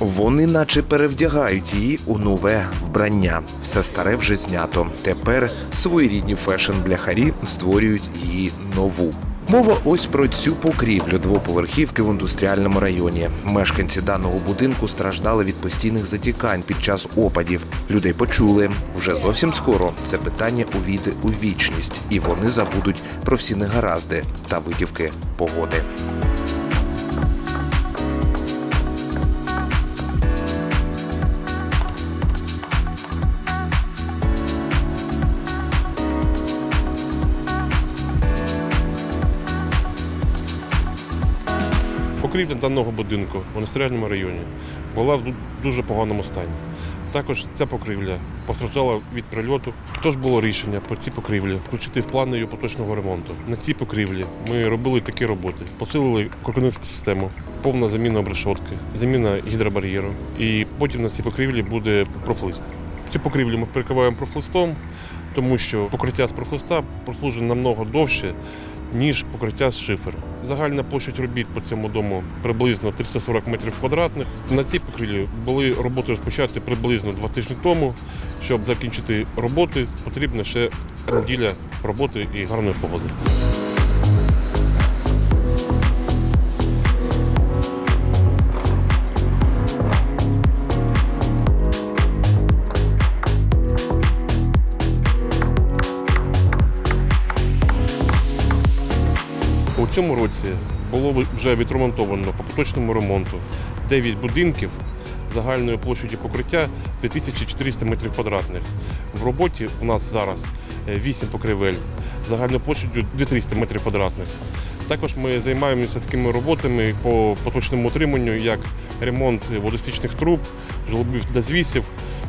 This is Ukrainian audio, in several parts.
Вони наче перевдягають її у нове вбрання. Все старе вже знято. Тепер своєрідні фешн-бляхарі створюють її нову. Мова ось про цю покрівлю двоповерхівки в індустріальному районі. Мешканці даного будинку страждали від постійних затікань під час опадів. Людей почули. Вже зовсім скоро це питання увійде у вічність, і вони забудуть про всі негаразди та витівки погоди. Покрівля даного будинку в індустріальному районі була в дуже поганому стані. Також ця покрівля постраждала від прильоту. Тож було рішення по цій покрівлі включити в плани її поточного ремонту. На цій покрівлі ми робили такі роботи: посилили крокодильську систему, повна заміна обрешотки, заміна гідробар'єру. І потім на цій покрівлі буде профлист. Цю покрівлю ми перекриваємо профлистом, тому що покриття з профлиста прослужить намного довше, ніж покриття з шиферу. Загальна площадь робіт по цьому дому приблизно 340 метрів квадратних. На цій покрівлі були роботи розпочати приблизно два тижні тому. Щоб закінчити роботи, потрібна ще неділя роботи і гарної погоди. У цьому році було вже відремонтовано по поточному ремонту 9 будинків загальною площею покриття 2400 метрів квадратних. В роботі у нас зараз 8 покривель загальною площею 2300 метрів квадратних. Також ми займаємося такими роботами по поточному утриманню, як ремонт водостічних труб, жолобів та звісів.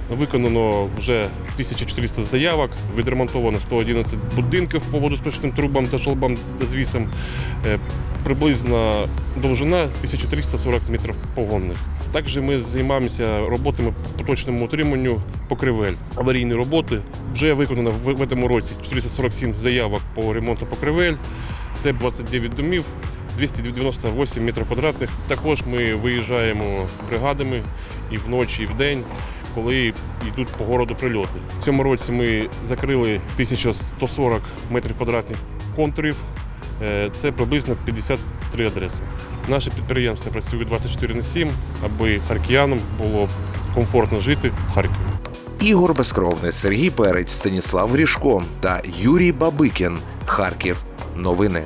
Виконано вже 1400 заявок, відремонтовано 111 будинків по водосточним трубам та жолобам та звісам. Е, Приблизна довжина 1340 метрів погонних. Також ми займаємося роботами по поточному утриманню покривель. Аварійні роботи вже виконано в в цьому році 447 заявок по ремонту покривель. Це 29 домів, 298 метрів квадратних. Також ми виїжджаємо бригадами і вночі, і вдень, коли йдуть по городу прильоти. В цьому році ми закрили 1140 метрів квадратних контурів. Е, Це приблизно 53 адреси. Наше підприємство працює 24 на 7, аби харкіянам було комфортно жити в Харкові. Ігор Безкровний, Сергій Перець, Станіслав Грішко та Юрій Бабикін. Харків. Новини.